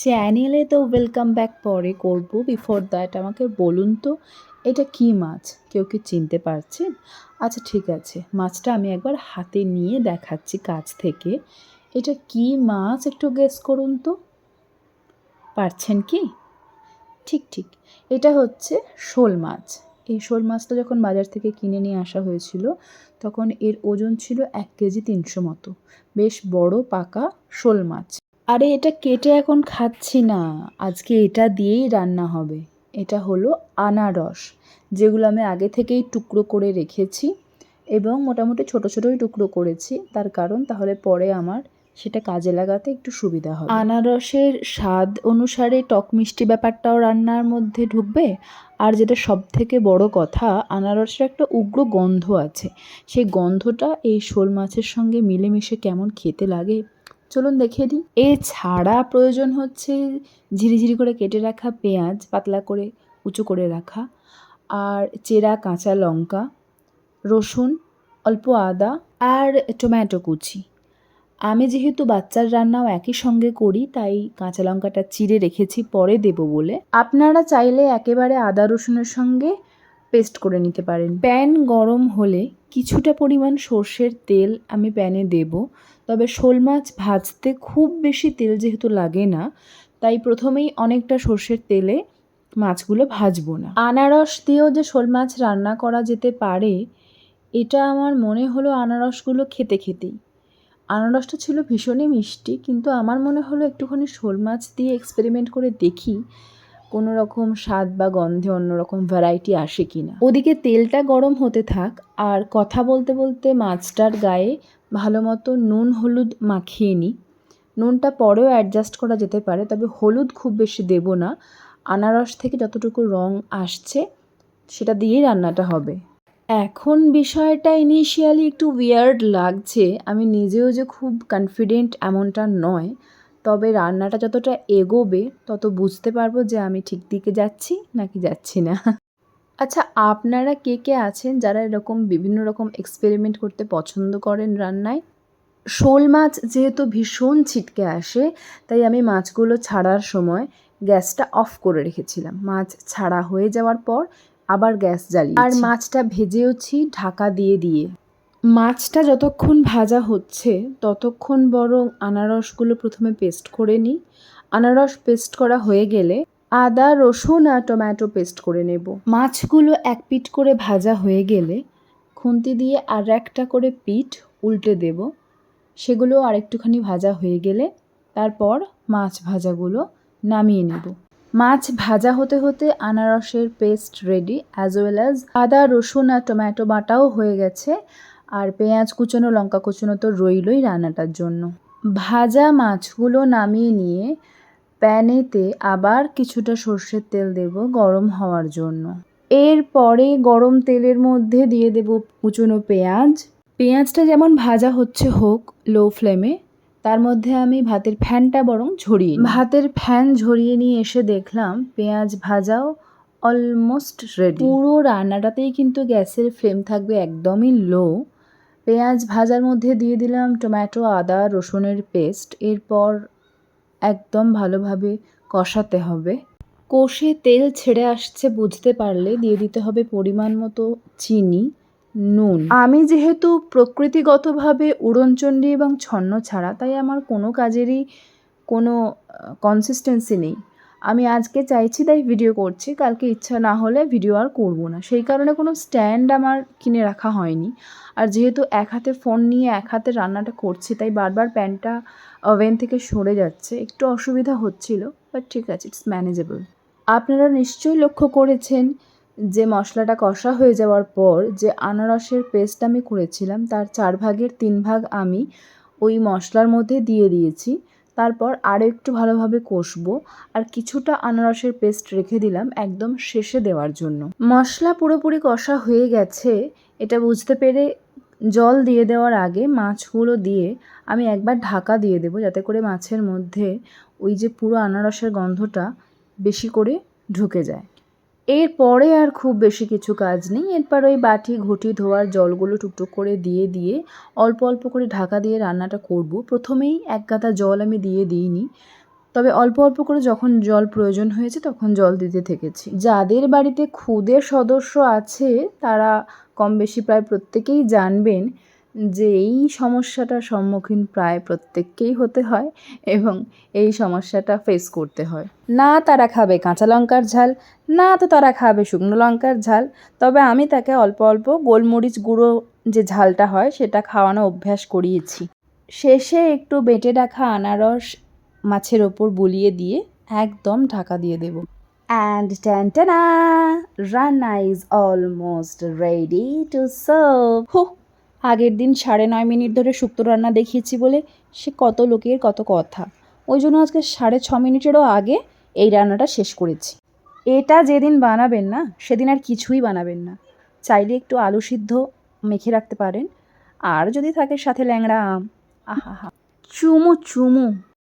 চ্যানেলে তো welcome back পরে করব। বিফোর দ্যাট আমাকে বলুন তো, এটা কি মাছ? কেউ কি চিনতে পারছেন? আচ্ছা ঠিক আছে। মাছটা আমি একবার হাতে নিয়ে দেখাচ্ছি কাছ থেকে। এটা কি মাছ একটু গেস করুন তো? পারছেন কি? ঠিক ঠিক। এটা হচ্ছে শোল মাছ। এই শোল মাছটা যখন বাজার থেকে কিনে নিয়ে আসা হয়েছিল, তখন এর ওজন ছিল এক কেজি তিনশো মতো। বেশ বড়, পাকা শোল মাছ। আরে, এটা কেটে এখন খাচ্ছি না। আজকে এটা দিয়েই রান্না হবে। এটা হলো আনারস, যেগুলো আমি আগে থেকেই টুকরো করে রেখেছি এবং মোটামুটি ছোট ছোটোই টুকরো করেছি। তার কারণ তাহলে পরে আমার সেটা কাজে লাগাতে একটু সুবিধা হবে। আনারসের স্বাদ অনুসারে টক মিষ্টি ব্যাপারটাও রান্নার মধ্যে ঢুকবে। আর যেটা সব থেকে বড় কথা, আনারসের একটা উগ্র গন্ধ আছে। সেই গন্ধটা এই শোল মাছের সঙ্গে মিলেমিশে কেমন খেতে লাগে চলুন দেখে দিই। এছাড়া প্রয়োজন হচ্ছে ঝিরিঝিরি করে কেটে রাখা পেঁয়াজ পাতলা করে উঁচু করে রাখা, আর চেরা কাঁচা লঙ্কা, রসুন, অল্প আদা, আর টমেটো কুচি। আমি যেহেতু বাচ্চার রান্নাও একই সঙ্গে করি, তাই কাঁচা লঙ্কাটা চিড়ে রেখেছি, পরে দেব বলে। আপনারা চাইলে একেবারে আদা, রসুনের সঙ্গে পেস্ট করে নিতে পারেন। প্যান গরম হলে কিছুটা পরিমাণ সর্ষের তেল আমি প্যানে দেব। তবে শোল মাছ ভাজতে খুব বেশি তেল যেহেতু লাগে না তাই প্রথমেই অনেকটা সর্ষের তেলে মাছগুলো ভাজবো না। আনারস দিয়েও যে শোল মাছ রান্না করা যেতে পারে এটা আমার মনে হলো আনারসগুলো খেতে খেতেই। আনারসটা ছিল ভীষণই মিষ্টি কিন্তু আমার মনে হলো একটুখানি শোল মাছ দিয়ে এক্সপেরিমেন্ট করে দেখি কোনো রকম স্বাদ বা গন্ধে অন্যরকম ভ্যারাইটি আসে কি না ওদিকে তেলটা গরম হতে থাক আর কথা বলতে বলতে মাছটার গায়ে ভালো মতো নুন, হলুদ মাখিয়ে নিই নুনটা পরেও অ্যাডজাস্ট করা যেতে পারে, তবে হলুদ খুব বেশি দেব না। আনারস থেকে যতটুকু রং আসছে, সেটা দিয়েই রান্নাটা হবে। এখন বিষয়টা ইনিশিয়ালি একটু উইয়ার্ড লাগছে। আমি নিজেও যে খুব কনফিডেন্ট এমনটা নয়। তবে রান্নাটা যতটা এগোবে তত বুঝতে পারব যে আমি ঠিক দিকে যাচ্ছি নাকি যাচ্ছি না। আচ্ছা আপনারা কে কে আছেন যারা এরকম বিভিন্ন রকম এক্সপেরিমেন্ট করতে পছন্দ করেন রান্নায়? শোল মাছ যেহেতু ভীষণ ছিটকে আসে তাই আমি মাছগুলো ছাড়ার সময় গ্যাসটা অফ করে রেখেছিলাম। মাছ ছাড়া হয়ে যাওয়ার পর আবার গ্যাস জ্বালিয়ে আর মাছটা ভেজেওছি ঢাকা দিয়ে দিয়ে। মাছটা যতক্ষণ ভাজা হচ্ছে, ততক্ষণ বরং আনারসগুলো প্রথমে পেস্ট করে নিই। আনারস পেস্ট করা হয়ে গেলে আদা, রসুন আর টমেটো পেস্ট করে নেব। মাছগুলো এক পিঠ করে ভাজা হয়ে গেলে খুন্তি দিয়ে আর একটা করে পিঠ উল্টে দেব। সেগুলো আরেকটুখানি ভাজা হয়ে গেলে তারপর মাছ ভাজাগুলো নামিয়ে নেব। মাছ ভাজা হতে হতে আনারসের paste ready as well as আদা, রসুন আর টমেটো বাটাও হয়ে গেছে। আর পেঁয়াজ কুচনো, লঙ্কা কুচনো তো রইলই রান্নাটার জন্য। ভাজা মাছগুলো নামিয়ে নিয়ে প্যানেতে আবার কিছুটা সর্ষের তেল দেব গরম হওয়ার জন্য। এরপরে গরম তেলের মধ্যে দিয়ে দেব কুচনো পেঁয়াজ। পেঁয়াজটা যেমন ভাজা হচ্ছে হোক লো ফ্লেমে তার মধ্যে আমি ভাতের ফ্যানটা বরং ঝরিয়ে ভাতের ফ্যান ঝরিয়ে নিয়ে এসে দেখলাম পেঁয়াজ ভাজাও অলমোস্ট রেডি পুরো রান্নাটাতেই কিন্তু গ্যাসের ফ্লেম থাকবে একদমই লো পেঁয়াজ ভাজার মধ্যে দিয়ে দিলাম টমেটো, আদা, রসুনের পেস্ট। এরপর একদম ভালোভাবে কষাতে হবে। কষে তেল ছেড়ে আসছে বুঝতে পারলে। দিয়ে দিতে হবে পরিমাণ মতো চিনি, নুন। আমি যেহেতু প্রকৃতিগতভাবে উড়নচণ্ডী এবং ছন্ন ছাড়া, তাই আমার কোনো কাজেরই কোনো কনসিস্টেন্সি নেই। আমি আজকে চাইছি তাই ভিডিও করছি। কালকে ইচ্ছা না হলে ভিডিও আর করব না। সেই কারণে কোনো স্ট্যান্ড আমার কিনে রাখা হয়নি। আর যেহেতু এক হাতে ফোন নিয়ে এক হাতে রান্নাটা করছি, তাই বারবার প্যানটা ওভেন থেকে সরে যাচ্ছে। একটু অসুবিধা হচ্ছিল বাট ঠিক আছে ইটস ম্যানেজেবল আপনারা নিশ্চয়ই লক্ষ্য করেছেন যে মশলাটা কষা হয়ে যাওয়ার পর যে আনারসের পেস্ট আমি করেছিলাম, তার চার ভাগের তিন ভাগ আমি ওই মশলার মধ্যে দিয়ে দিয়েছি। তারপর আরও একটু ভালোভাবে কষবো। আর কিছুটা আনারসের পেস্ট রেখে দিলাম একদম শেষে দেওয়ার জন্য। মশলা পুরোপুরি কষা হয়ে গেছে। এটা বুঝতে পেরে জল দিয়ে দেওয়ার আগে মাছগুলো দিয়ে আমি একবার ঢাকা দিয়ে দেবো, যাতে করে মাছের মধ্যে ওই যে পুরো আনারসের গন্ধটা বেশি করে ঢুকে যায়। এরপরে আর খুব বেশি কিছু কাজ নেই। এরপর ওই বাটি ঘটি ধোয়ার জলগুলো টুকটুক করে দিয়ে দিয়ে অল্প অল্প করে ঢাকা দিয়ে রান্নাটা করব। প্রথমেই এক গাদা জল আমি দিয়ে দিইনি। তবে অল্প অল্প করে যখন জল প্রয়োজন হয়েছে তখন জল দিতে থেকেছি। যাদের বাড়িতে খুদে সদস্য আছে তারা কম বেশি প্রায় প্রত্যেকেই জানবেন যে এই সমস্যাটার সম্মুখীন প্রায় প্রত্যেককেই হতে হয় এবং এই সমস্যাটা ফেস করতে হয়। না তারা খাবে কাঁচা লঙ্কার ঝাল, না তো তারা খাবে শুকনো লঙ্কার ঝাল, তবে আমি তাকে অল্প অল্প গোলমরিচ গুঁড়ো যে ঝালটা হয় সেটা খাওয়ানো অভ্যাস করিয়েছি। শেষে একটু বেটে রাখা আনারস মাছের ওপর বুলিয়ে দিয়ে একদম ঢাকা দিয়ে দেব। অ্যান্ড ট্যান্টানা রান্না is almost ready to serve হো আগের দিন সাড়ে নয় মিনিট ধরে শুক্তো রান্না দেখিয়েছি বলে সে কত লোকের কত কথা। ওই জন্য আজকে সাড়ে ছ মিনিটেরও আগে এই রান্নাটা শেষ করেছি। এটা যেদিন বানাবেন না, সেদিন আর কিছুই বানাবেন না। চাইলে একটু আলু সিদ্ধ মেখে রাখতে পারেন। আর যদি থাকে সাথে ল্যাংড়া আম আহা হা চুমু চুমু।